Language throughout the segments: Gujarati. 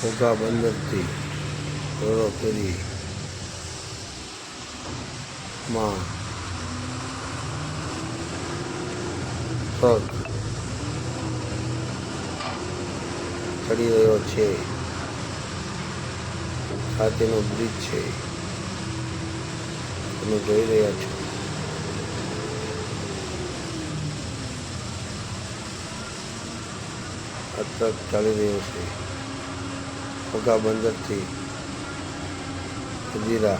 ઘોઘા બંદરથી દોરો કરી માં ટ્રક ચડી રહ્યો છે. સાથેનો બ્રિજ છે. તમે જોઈ રહ્યા છો. આ ટ્રક ચાલી રહ્યો છે. ઘોઘા બંદરથી હજીરા.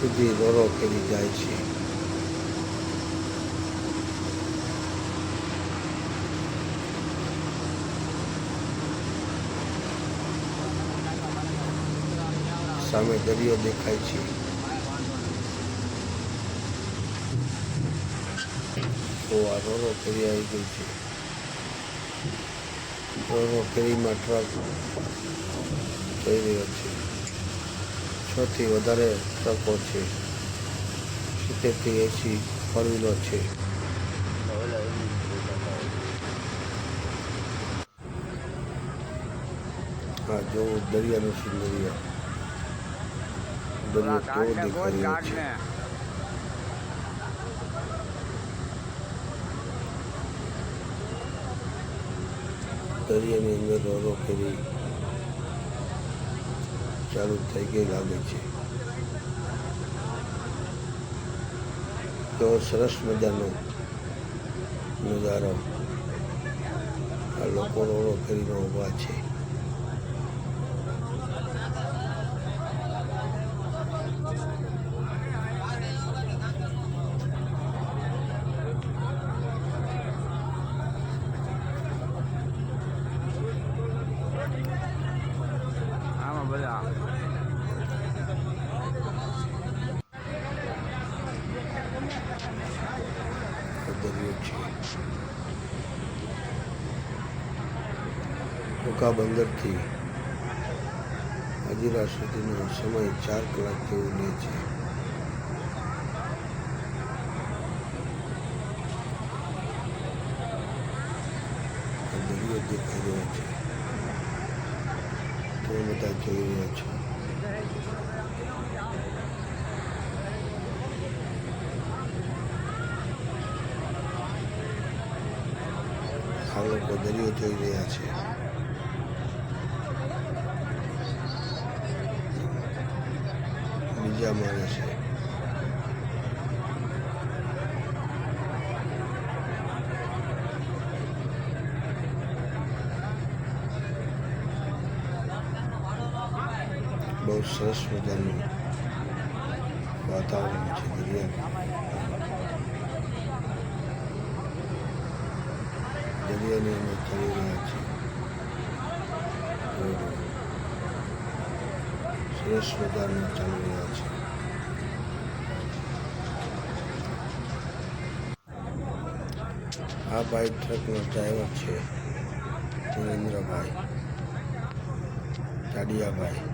સુધી દોરો કરી જાય છે. સામે દરિયો દેખાય છે. તો આ રોરો ફેરી આવી ગઈ છે. રોરો ફેરીમાં ટ્રક જઈ રહ્યો છે. છથી વધારે ટ્રકો છે. સિત્તેરથી એંસી ફોર વ્હીલર છે. હા જોવું દરિયાનું સુંદરિયા દરિયો. કેવો દેખાઈ રહ્યો છે. દરિયાની અંદર રોરો ફેરી ચાલુ થઈ ગઈ લાગે છે. તો સરસ મજાનો નજારો આ લોકો રોરો ફેરીમાં ઊભા છે. આ દરિયો છે બંદરથી હજીરા સુધીનો સમય ચાર કલાક જેવું લે છે. દેખાઈ રહ્યો છે. તમે બધા જોઈ રહ્યા છો. લોકો દરિયો જોઈ રહ્યા છે. બીજા માણે છે. બહુ સરસ મજાનું વાતાવરણ છે દરિયા. દરિયાની અંદર ચડી રહ્યા છે જોઈ લો. સરસ મજાનું ચાલી રહ્યા છે આ ભાઈ ટ્રકનો ડ્રાઈવર છે નરેન્દ્રભાઈ જાડિયાભાઈ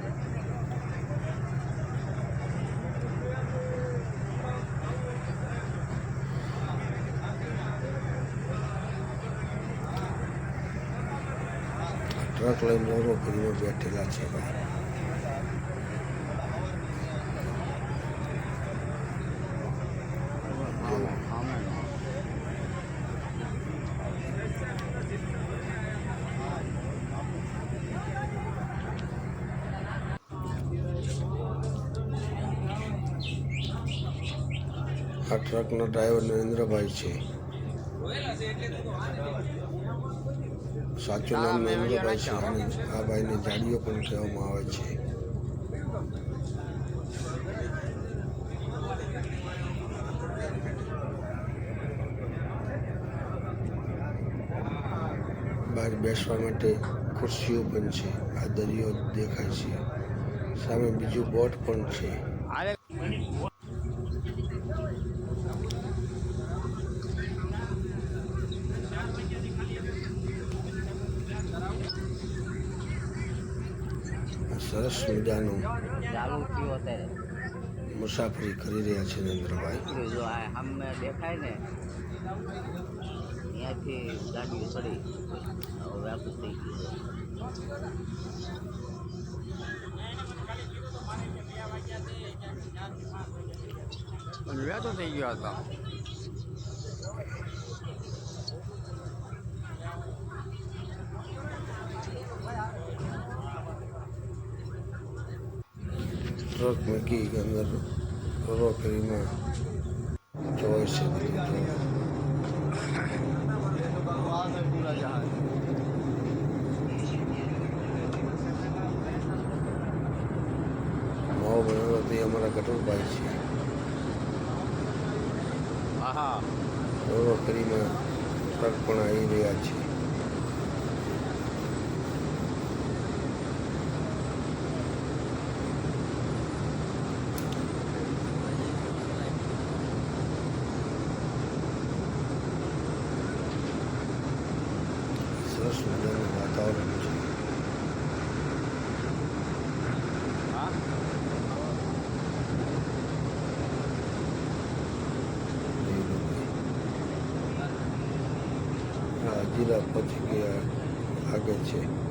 ટ્રક લઈને મોરો કરીને બેઠેલા છે ભાઈ આ ટ્રકનો ડ્રાઈવર નરેન્દ્રભાઈ છે. સાચું નામ નરેન્દ્રભાઈ છે. આ ભાઈને જાડીઓ પણ કહેવામાં આવે છે. બહાર બેસવા માટે ખુરશીઓ પણ છે. આ દરિયો દેખાય છે. સામે બીજું બોટ પણ છે. સરસ મજાનું મુસાફરી કરી રહ્યા છે નરેન્દ્રભાઈ. જો આ દેખાય ને ત્યાંથી ગાડી ચડી હવે આખું થઈ ગયું. પણ થઈ ગયો હતો ટ્રક મૂકી અંદર રોકડીમાં જોઈ છે. માવો બનાવવા તે અમારા કટોરભાઈ છે. હા રોકડીમાં ટ્રક પણ આવી રહ્યા છે. સરસ મજાનું વાતાવરણ છે હાજીરા પછી ગયા આગળ છે